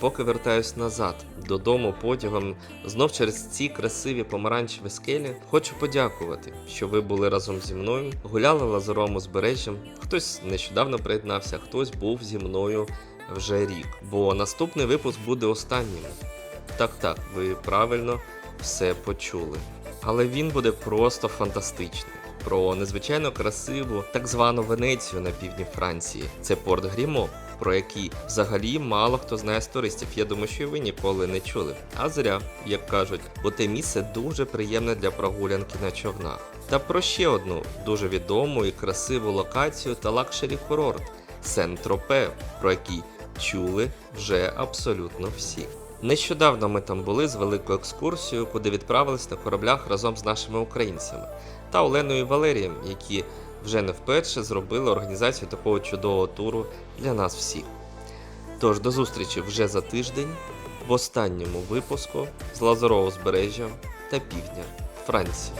Поки вертаюсь назад додому потягом, знов через ці красиві помаранчеві скелі, хочу подякувати, що ви були разом зі мною, гуляли лазуром узбережжям. Хтось нещодавно приєднався, хтось був зі мною вже рік. Бо наступний випуск буде останнім. Так, так, ви правильно все почули. Але він буде просто фантастичний. Про незвичайно красиву так звану Венецію на півдні Франції. Це порт Грімо, про який взагалі мало хто знає з туристів. Я думаю, що і ви ніколи не чули. А зря, як кажуть, бо те місце дуже приємне для прогулянки на човнах. Та про ще одну дуже відому і красиву локацію та лакшері курорт Сен-Тропе, про який чули вже абсолютно всі. Нещодавно ми там були з великою екскурсією, куди відправились на кораблях разом з нашими українцями та Оленою і Валерієм, які вже не вперше зробили організацію такого чудового туру для нас всіх. Тож до зустрічі вже за тиждень в останньому випуску з Лазурового узбережжя та півдня Франції.